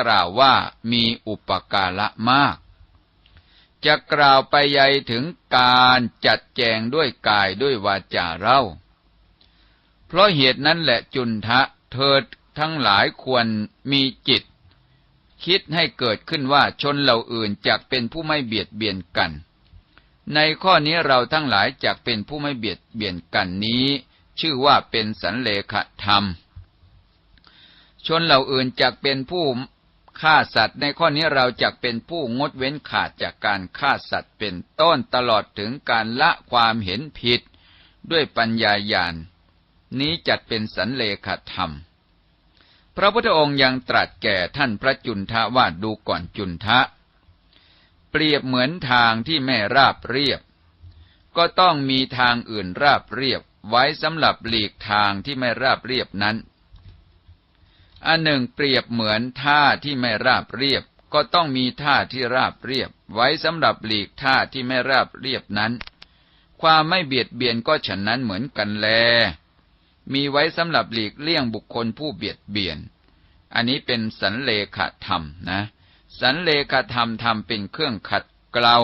กล่าวว่ามีอุปการะมาก จะกล่าวไปใหญ่ถึงการจัดแจงด้วยกายด้วยวาจาเราเพราะเหตุนั้นแหละจุนทะเธอทั้งหลายควรมีจิต คิดให้เกิดขึ้นว่าชนเหล่าอื่นจักเป็นผู้ไม่เบียดเบียนกัน ในข้อนี้เราทั้งหลายจักเป็นผู้ไม่เบียดเบียนกันนี้ ชื่อว่าเป็นสันเลขธรรมชนเหล่าอื่นจักเป็นผู้ ฆ่าสัตว์ในข้อนี้เราจักเป็นผู้งดเว้นขาดจากการฆ่าสัตว์เป็นต้นตลอดถึงการละความเห็นผิด ด้วยปัญญาญาณนี้จัดเป็นสันเลขธรรม พระพุทธองค์ยังตรัสแก่ท่านพระจุนทะว่าดูก่อนจุนทะ เปรียบเหมือนทางที่ไม่ราบเรียบ ก็ต้องมีทางอื่นราบเรียบไว้สำหรับหลีกทางที่ไม่ราบเรียบนั้น อันหนึ่งเปรียบเหมือนท่าที่ไม่ราบเรียบ ก็ต้องมีท่าที่ราบเรียบ ไว้สำหรับหลีกท่าที่ไม่ราบเรียบนั้น ความไม่เบียดเบียนก็ฉะนั้นเหมือนกันแล มีไว้สำหรับหลีกเลี่ยงบุคคลผู้เบียดเบียน อันนี้เป็นสันเลขธรรมนะ สันเลขธรรมทำเป็นเครื่องขัดเกลา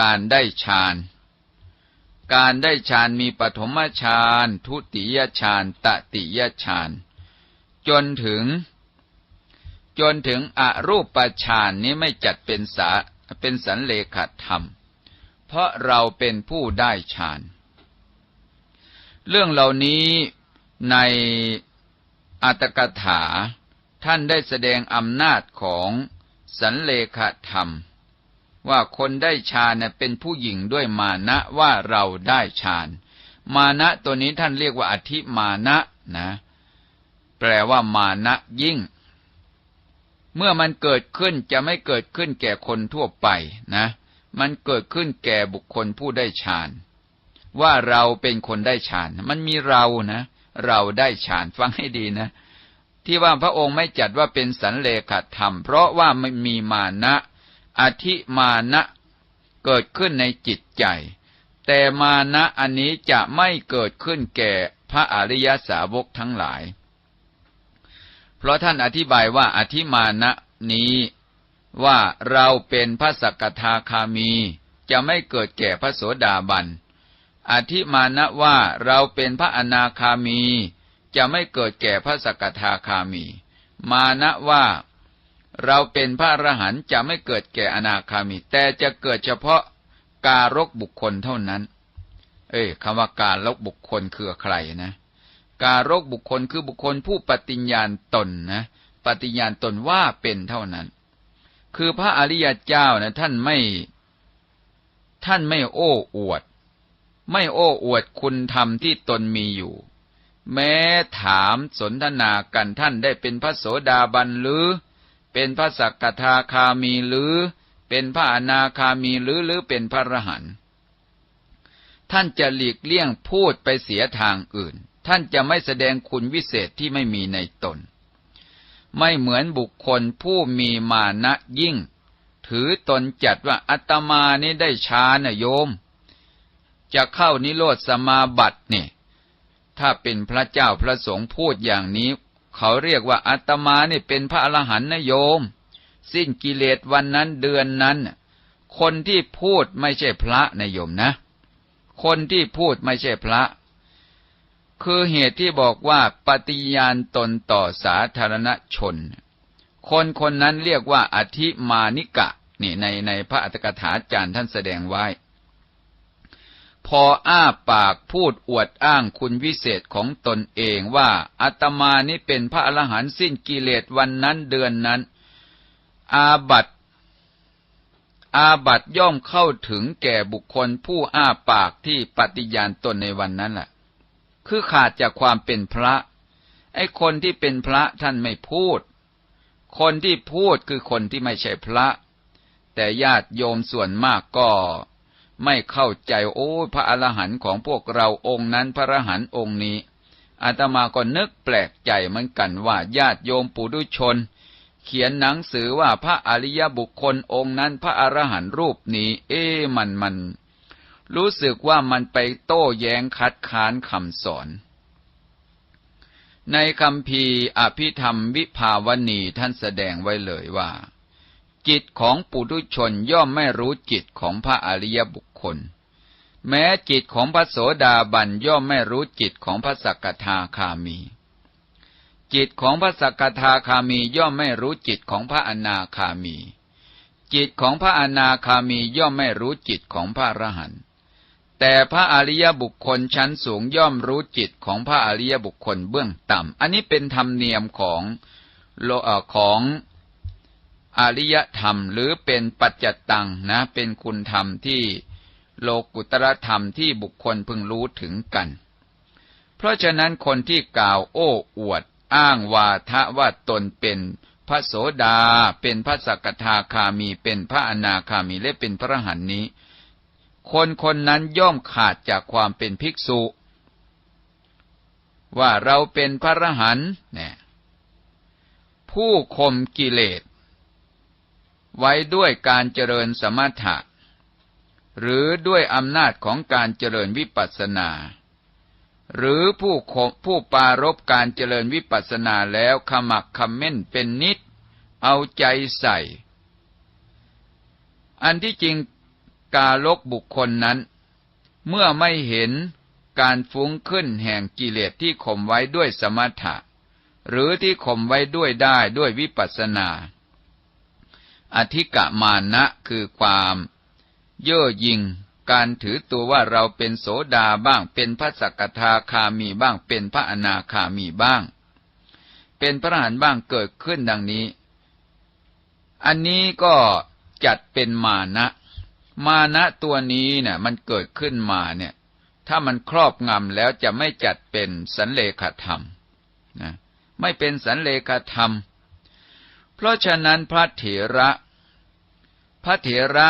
การได้ฌานการได้ฌานมีปฐมฌาน ทุติยฌาน ตติยฌาน จนถึง จนถึงอรูปฌานนี้ไม่จัดเป็นสาเป็นสันเลขธรรม เพราะเราเป็นผู้ได้ฌาน เรื่องเหล่านี้ในอัตกถา ท่านได้แสดงอำนาจของสันเลขธรรม ว่าคนได้ฌานเป็นผู้หญิงด้วยมานะว่าเราได้ฌาน มานะตัวนี้ท่านเรียกว่าอธิมานะนะ แปลว่ามานะยิ่ง เมื่อมันเกิดขึ้นจะไม่เกิดขึ้นแก่คนทั่วไปนะ มันเกิดขึ้นแก่บุคคลผู้ได้ฌาน ว่าเราเป็นคนได้ฌาน มันมีเรานะ เราได้ฌานฟังให้ดีนะ ที่ว่าพระองค์ไม่จัดว่าเป็นสันเลขาธรรม เพราะว่าไม่มีมานะอธิมานะเกิดขึ้นในจิตใจ แต่มานะอันนี้จะไม่เกิดขึ้นแก่พระอริยสาวกทั้งหลาย เพราะท่านอธิบายว่าอธิมานะนี้ว่าเราเป็นพระสกทาคามี จะไม่เกิดแก่พระโสดาบัน อธิมานะว่าเราเป็นพระอนาคามี จะไม่เกิดแก่พระสกทาคามี มานะว่าเราเป็นพระอรหันต์จะไม่เกิดแก่อนาคามี แต่จะเกิดเฉพาะการกบุคคลเท่านั้น เอ้ยคำว่าการกบุคคลคือใครนะ การกบุคคลคือบุคคลผู้ปฏิญญาณตนนะปฏิญญาณตนว่าเป็นเท่านั้น คือพระอริยเจ้านะท่านไม่ ท่านไม่โอ้อวด ไม่โอ้อวดคุณธรรมที่ตนมีอยู่ แม้ถามสนทนากันท่านได้เป็นพระโสดาบันหรือ เป็นพระสักทาคามีหรือ เป็นพระอนาคามีหรือหรือเป็นพระรหันต์ท่านจะหลีกเลี่ยงพูดไปเสียทางอื่น ท่านจะไม่แสดงคุณวิเศษที่ไม่มีในตน ไม่เหมือนบุคคลผู้มีมานะยิ่ง ถือตนจัดว่าอัตมานี่ได้ชานะโยม จะเข้านิโรธสมาบัติเนี่ยถ้าเป็นพระเจ้าพระสงฆ์พูดอย่างนี้ เขาเรียกว่าอาตมานี่เป็นพระอรหันต์นะโยม สิ้นกิเลสวันนั้นเดือนนั้น คนที่พูดไม่ใช่พระนะโยมนะ คนที่พูดไม่ใช่พระ คือเหตุที่บอกว่าปฏิญาณตนต่อสาธารณชน คนคนนั้นเรียกว่าอธิมานิกะนี่ในในพระอัตถกถาจารย์ท่านแสดงไว้ พออ้าปากพูดอวดอ้างคุณวิเศษของตนเองว่าอาตมานี้เป็นพระอรหันต์สิ้นกิเลสวันนั้นเดือนนั้น อาบัตอาบัตย่อมเข้าถึงแก่บุคคลผู้อ้าปากที่ปฏิญาณตนในวันนั้นแหละ คือขาดจากความเป็นพระ ไอ้คนที่เป็นพระท่านไม่พูด คนที่พูดคือคนที่ไม่ใช่พระ แต่ญาติโยมส่วนมากก็ไม่เข้าใจโอ้พระอรหันต์ของพวกเราองค์นั้นพระอรหันต์องค์นี้อาตมาก็นึกแปลกใจเหมือนกันว่าญาติโยมปุถุชน เขียนหนังสือว่าพระอริยบุคคลองค์นั้นพระอรหันต์รูปนี้ เอ๊มันมัน รู้สึกว่ามันไปโต้แย้งคัดค้านคำสอน ในคำพีอภิธรรมวิภาวณีท่านแสดงไว้เลยว่า จิตของปุถุชนย่อมไม่รู้จิตของพระอริยบุคคล แม้จิตของพระโสดาบันย่อมไม่รู้จิตของพระสักทาคามี จิตของพระสักทาคามีย่อมไม่รู้จิตของพระอนาคามี จิตของพระอนาคามีย่อมไม่รู้จิตของพระอรหันต์ แต่พระอริยบุคคลชั้นสูงย่อมรู้จิตของพระอริยบุคคลเบื้องต่ำ อันนี้เป็นธรรมเนียมของของอริยธรรม หรือเป็นปัจจตังนะ เป็นคุณธรรมที่โลกุตรธรรมที่บุคคลพึงรู้ถึงกัน เพราะฉะนั้นคนที่กล่าวโอ้อวด อ้างวาทะว่าตนเป็นพระโสดา เป็นพระสกทาคามี เป็นพระอนาคามี และเป็นพระหันนี้ คนคนนั้นย่อมขาดจากความเป็นภิกษุ ว่าเราเป็นพระรหันเนี่ยผู้ข่มกิเลส ไว้ด้วยการเจริญสมถะ หรือด้วยอำนาจของการเจริญวิปัสสนา หรือผู้ผู้ปารบการเจริญวิปัสสนาแล้วขมักขม้นเป็นนิด เอาใจใส่ อันที่จริง กาลกบุคคลนั้น เมื่อไม่เห็นการฟุ้งขึ้นแห่งกิเลสที่ข่มไว้ด้วยสมถะ หรือที่ข่มไว้ด้วยได้ด้วยวิปัสสนา อธิกะมานะคือความเย่อหยิ่งการถือตัวว่าเราเป็นโสดาบ้างเป็นพระสกทาคามีบ้างเป็นพระอนาคามีบ้าง เป็นพระอรหันต์บ้างเกิดขึ้นดังนี้ อันนี้ก็จัดเป็นมานะ มานะตัวนี้เนี่ยมันเกิดขึ้นมาเนี่ย ถ้ามันครอบงำแล้วจะไม่จัดเป็นสันเลขธรรมนะไม่เป็นสันเลขธรรม เพราะฉะนั้นพระเถระ พระเถระ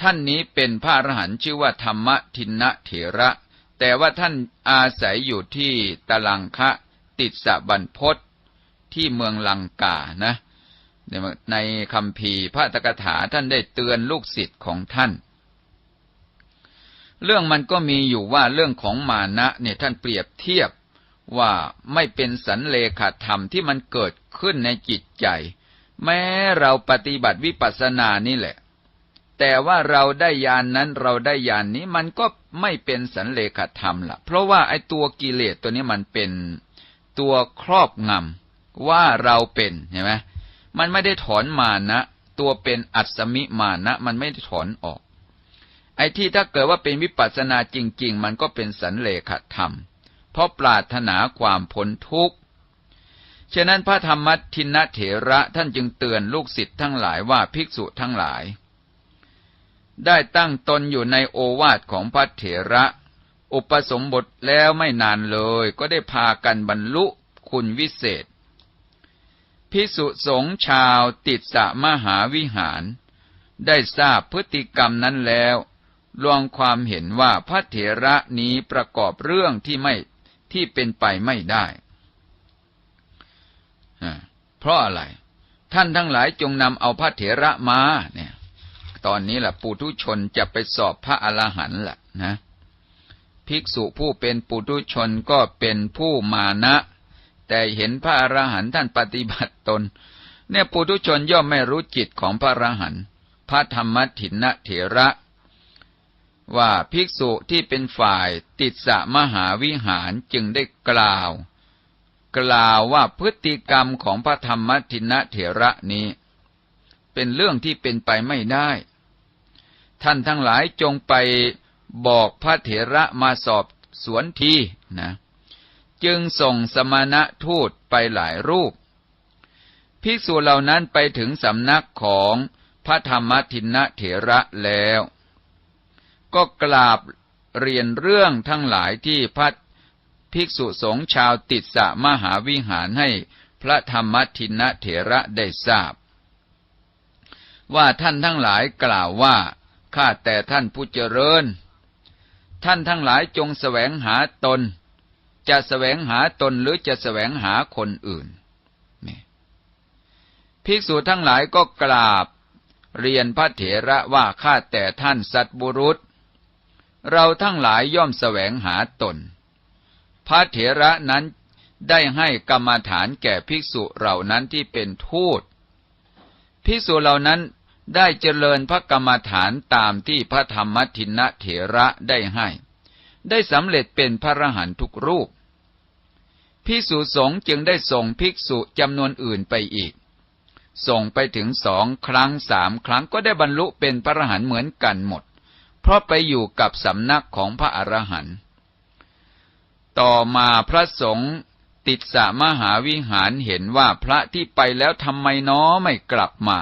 ท่านนี้เป็นพระอรหันต์ชื่อว่าธรรมทินะเถระ แต่ว่าท่านอาศัยอยู่ที่ตะลังคะติดสะบันพศที่เมืองลังกานะ ในคำพีพระตกถาท่านได้เตือนลูกศิษย์ของท่าน เรื่องมันก็มีอยู่ว่าเรื่องของมานะเนี่ยท่านเปรียบเทียบว่าไม่เป็นสันเลขาธรรมที่มันเกิดขึ้นในจิตใจ แม้เราปฏิบัติวิปัสสนานี่แหละ แต่ว่าเราได้ยานนั้นเราได้ยานนี้มันก็ไม่เป็นสันเลขาธรรมละเพราะว่าไอ้ตัวกิเลสตัวนี้มันเป็นตัวครอบงำว่าเราเป็นเห็นไหม มันไม่ได้ถอนมานะ ตัวเป็นอัศมิมานะมันไม่ได้ถอนออก ไอ้ที่ถ้าเกิดว่าเป็นวิปัสสนาจริง ๆ มันก็เป็นสันเลขธรรม เพราะปรารถนาความพ้นทุกข์ฉะนั้นพระธรรมทินเถระท่านจึงเตือนลูกศิษย์ทั้งหลายว่าภิกษุทั้งหลาย ได้ตั้งตนอยู่ในโอวาทของพระเถระ อุปสมบทแล้วไม่นานเลย ก็ได้พากันบรรลุคุณวิเศษ พิสุสงชาวติดสะมหาวิหาร ได้ทราบพฤติกรรมนั้นแล้วลองความเห็นว่าพระเถระนี้ประกอบเรื่องที่ไม่ที่เป็นไปไม่ได้ เพราะอะไร ท่านทั้งหลายจงนำเอาพระเถระมาเนี่ย ตอนนี้แหละปุถุชนจะไปสอบพระอรหันต์ละนะ ภิกษุผู้เป็นปุถุชนก็เป็นผู้มานะ แต่เห็นพระอรหันต์ท่านปฏิบัติตน เนี่ยปุถุชนย่อมไม่รู้จิตของพระอรหันต์พระธรรมถินเถระ ว่าภิกษุที่เป็นฝ่ายติดสะมหาวิหารจึงได้กล่าว กล่าวว่าพฤติกรรมของพระธรรมทินเถระนี้ เป็นเรื่องที่เป็นไปไม่ได้ ท่านทั้งหลายจงไปบอกพระเถระมาสอบสวนทีนะ จึงส่งสมณะทูตไปหลายรูป ภิกษุเหล่านั้นไปถึงสำนักของพระธรรมทินเถระแล้ว ก็กราบเรียนเรื่องทั้งหลายที่พระภิกษุสงฆ์ชาวติดสะมหาวิหารให้พระธรรมทินเถระได้ทราบ ว่าท่านทั้งหลายกล่าวว่าข้าแต่ท่านผู้เจริญ ท่านทั้งหลายจงแสวงหาตน จะแสวงหาตนหรือจะแสวงหาคนอื่นภิกษุทั้งหลายก็กราบ เรียนพระเถระว่าข้าแต่ท่านสัตบุรุษ เราทั้งหลายย่อมแสวงหาตน พระเถระนั้นได้ให้กรรมฐานแก่ภิกษุเหล่านั้นที่เป็นทูตภิกษุเหล่านั้นได้เจริญพระกรรมฐานตามที่พระธรรมทินเถระได้ให้ ได้สำเร็จเป็นพระอรหันตุทุกรูปภิกษุสงฆ์จึงได้ส่งภิกษุจำนวนอื่นไปอีก ส่งไปถึงสองครั้งสามครั้งก็ได้บรรลุเป็นพระอรหันต์เหมือนกันหมด เพราะไปอยู่กับสำนักของพระอรหันต์ต่อมาพระสงฆ์ติดสามหาวิหารเห็นว่าพระที่ไปแล้วทำไมน้อไม่กลับมา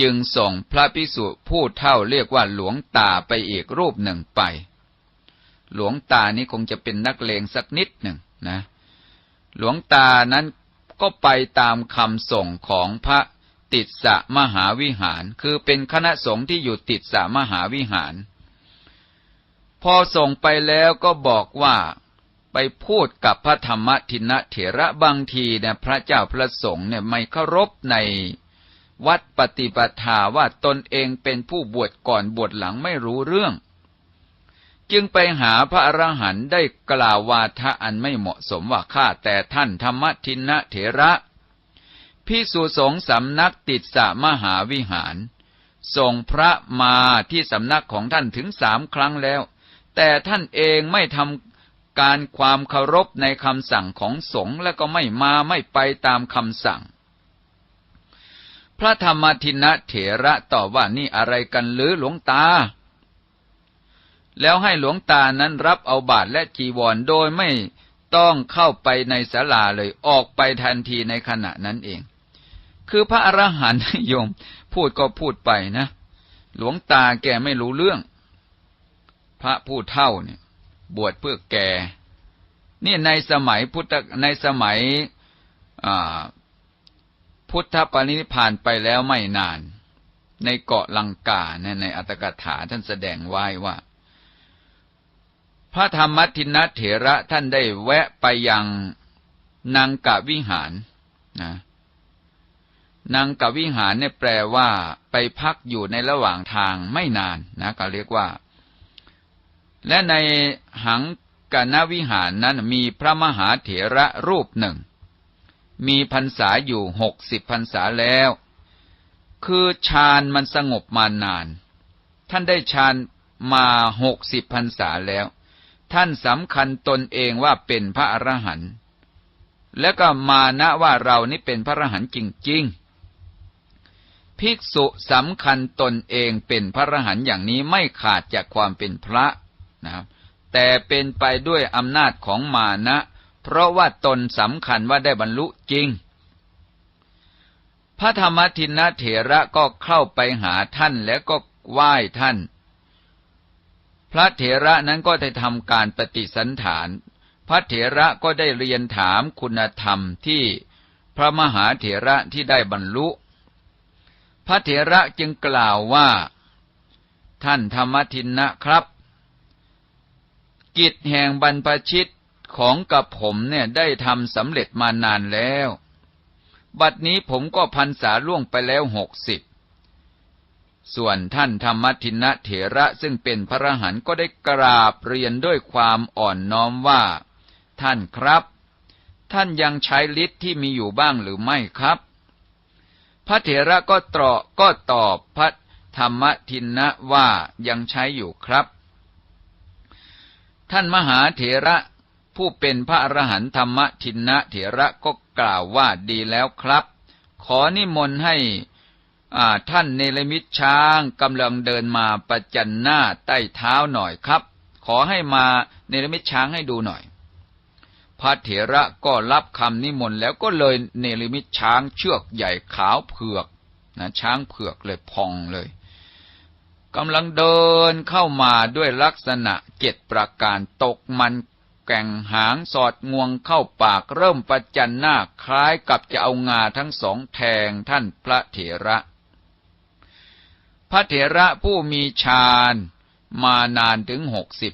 จึงส่งพระพิสุผู้เท่าเรียกว่าหลวงตาไปอีกรูปหนึ่งไป หลวงตานี้คงจะเป็นนักเลงสักนิดหนึ่งนะ หลวงตานั้นก็ไปตามคำส่งของพระติดสะมหาวิหาร คือเป็นคณะสงฆ์ที่อยู่ติดสะมหาวิหาร พอส่งไปแล้วก็บอกว่าไปพูดกับพระธรรมทินเถระบางทีเนี่ยพระเจ้าพระสงฆ์เนี่ยไม่เคารพในวัดปฏิปทาว่าตนเองเป็นผู้บวชก่อนบวชหลังไม่รู้เรื่อง จึงไปหาพระอรหันต์ได้กล่าววาทะอันไม่เหมาะสมว่าข้าแต่ท่านธรรมทินเถระพิสุสงสำนักติดสะมหาวิหาร ส่งพระมาที่สำนักของท่านถึงสามครั้งแล้ว แต่ท่านเองไม่ทำการความเคารพในคำสั่งของสงฆ์และก็ไม่มาไม่ไปตามคำสั่ง พระธรรมทินเถระตอบว่านี่อะไรกันหรือหลวงตา แล้วให้หลวงตานั้นรับเอาบาตรและจีวรโดยไม่ต้องเข้าไปในศาลาเลยออกไปทันทีในขณะนั้นเอง คือพระอรหันต์โยม พูดก็พูดไปนะ หลวงตาแกไม่รู้เรื่อง พระผู้เท่าเนี่ย บวชเพื่อแกนี่ในสมัยพุทธในสมัยพุทธปรินิพานไปแล้วไม่นาน ในเกาะลังกาในในอัตถกถาท่านแสดงไว้ว่า พระธรรมทินเถระท่านได้แวะไปยังนางกะวิหารนะนางกะวิหารเนี่ยแปลว่า ไปพักอยู่ในระหว่างทางไม่นานนะก็เรียกว่า และในหังกนวิหารนั้นมีพระมหาเถระรูปหนึ่ง มีพรรษาอยู่หกสิบพรรษาแล้ว คือฌานมันสงบมานาน ท่านได้ฌานมาหกสิบพรรษาแล้ว ท่านสำคัญตนเองว่าเป็นพระอรหันต์แล้วก็มานะว่าเรานี่เป็นพระอรหันต์จริง ๆ ภิกษุสำคัญตนเองเป็นพระอรหันต์อย่างนี้ไม่ขาดจากความเป็นพระนะครับ แต่เป็นไปด้วยอำนาจของมานะ เพราะว่าตนสำคัญว่าได้บรรลุจริง พระธรรมทินเถระก็เข้าไปหาท่านแล้วก็ไหว้ท่าน พระเถระนั้นก็ได้ทำการปฏิสันฐาน พระเถระก็ได้เรียนถามคุณธรรมที่พระมหาเถระที่ได้บรรลุ พระเถระจึงกล่าวว่า ท่านธรรมทินนะครับ กิจแห่งบรรพชิตของกับผมเนี่ยได้ทำสำเร็จมานานแล้ว บัดนี้ผมก็พันษาล่วงไปแล้วหกสิบ ส่วนท่านธรรมทินเถระซึ่งเป็นพระหันก็ได้กราบเรียนด้วยความอ่อนน้อมว่า ท่านครับ ท่านยังใช้ฤทธิ์ที่มีอยู่บ้างหรือไม่ครับ พระเถระก็ตรอก็ตอบพระธรรมทินะว่ายังใช้อยู่ครับ ท่านมหาเถระผู้เป็นพระอรหันต์ธรรมทินะเถระก็กล่าวว่าดีแล้วครับ ขอนิมนต์ให้ ท่านเนรมิตช้างกำลังเดินมาประจันหน้าใต้เท้าหน่อยครับ ขอให้มาเนรมิตช้างให้ดูหน่อย พระเถระก็รับคำนิมนต์แล้วก็เลยเนรมิตช้างเชือกใหญ่ขาวเผือกนะช้างเผือกเลยพองเลยกำลังเดินเข้ามาด้วยลักษณะเจ็ดประการตกมันแก่งหางสอดงวงเข้าปากเริ่มประจันหน้าคล้ายกับจะเอางาทั้งสองแทงท่านพระเถระ พระเถระผู้มีฌานมานานถึงหกสิบ